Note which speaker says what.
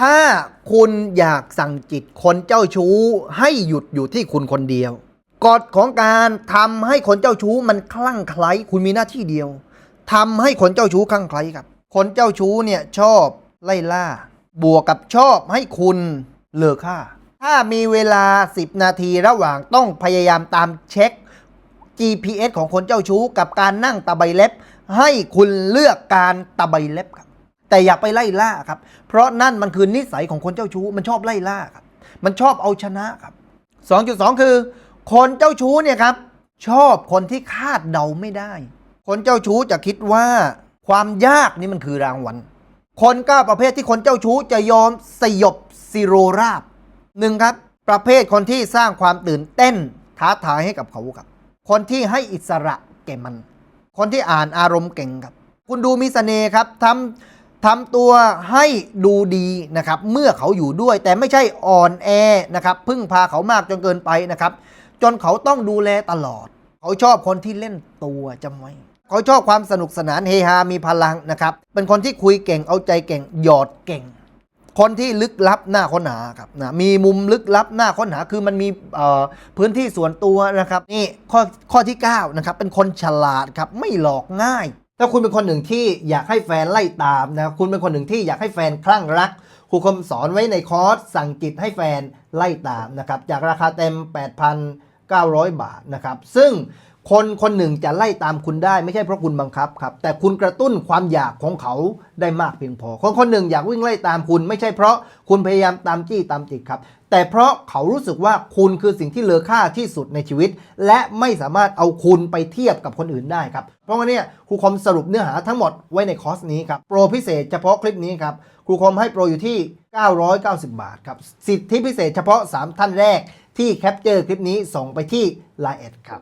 Speaker 1: ถ้าคุณอยากสั่งจิตคนเจ้าชู้ให้หยุดอยู่ที่คุณคนเดียวกฎของการทำให้คนเจ้าชู้มันคลั่งไคล้คุณมีหน้าที่เดียวทำให้คนเจ้าชู้คลั่งไคล้ครับ คนเจ้าชู้เนี่ยชอบไล่ล่า บวกกับชอบให้คุณเลอค่า ถ้ามีเวลา 10 นาทีระหว่างต้องพยายามตามเช็ค GPS ของคนเจ้าชู้กับการนั่งตะไบเล็บ ให้คุณเลือกการตะไบเล็บครับ แต่อย่าไปไล่ล่าครับ เพราะนั่นมันคือนิสัยของคนเจ้าชู้ มันชอบไล่ล่าครับ มันชอบเอาชนะครับ 2.2 คือ คนเจ้าชู้เนี่ยครับ ชอบคนที่คาดเดาไม่ได้ คนเจ้าชู้จะคิดว่า ความยากนี่มันคือรางวัล คนเก้าประเภทที่คนเจ้าชู้จะยอมสยบสิโรราบหนึ่งครับ ประเภทคนที่สร้างความตื่นเต้นท้าทายให้กับเขาครับ คนที่ให้อิสระแก่มัน คนที่อ่านอารมณ์เก่งครับ คุณดูมีเสน่ห์ครับทำ ทำตัวให้ดูดีนะครับ เมื่อเขาอยู่ด้วย แต่ไม่ใช่อ่อนแอนะครับ พึ่งพาเขามากจนเกินไปนะครับ จนเขาต้องดูแลตลอด เขาชอบคนที่เล่นตัวจำไว้เขาชอบความสนุกสนานเฮฮามีพลังนะครับ เป็นคนที่คุยเก่งเอาใจเก่ง หยอดเก่ง คนที่ลึกลับหน้าค้นหาครับนะมีมุมลึกลับหน้าค้นหาคือมันมีพื้นที่ส่วนตัวนะครับ นี่ข้อข้อที่9นะครับเป็นคนฉลาดครับไม่หลอกง่าย ถ้าคุณเป็นคนหนึ่งที่อยากให้แฟนไล่ตามนะครับคุณเป็นคนหนึ่งที่อยากให้แฟนคลั่งรักครูคมสอนไว้ในคอร์สสั่งจิตให้แฟนไล่ตามนะครับจากราคาเต็ม 8,900 บาทนะครับซึ่ง คนคนหนึ่งจะไล่ตามคุณได้ไม่ใช่เพราะคุณบังคับครับ แต่คุณกระตุ้นความอยากของเขาได้มากเพียงพอ คนคนหนึ่งอยากวิ่งไล่ตามคุณ ไม่ใช่เพราะคุณพยายามตามจี้ตามจิกครับ แต่เพราะเขารู้สึกว่าคุณคือสิ่งที่เลอค่าที่สุดในชีวิต และไม่สามารถเอาคุณไปเทียบกับคนอื่นได้ครับ เพราะว่าเนี่ยครูคอมสรุปเนื้อหาทั้งหมดไว้ในคอร์สนี้ครับโปรพิเศษเฉพาะคลิปนี้ครับครูคอมให้โปรอยู่ที่ 990 บาทครับสิทธิพิเศษเฉพาะ 3 ท่านแรกที่แคปเจอร์คลิปนี้ส่งไปที่ Line แอดครับ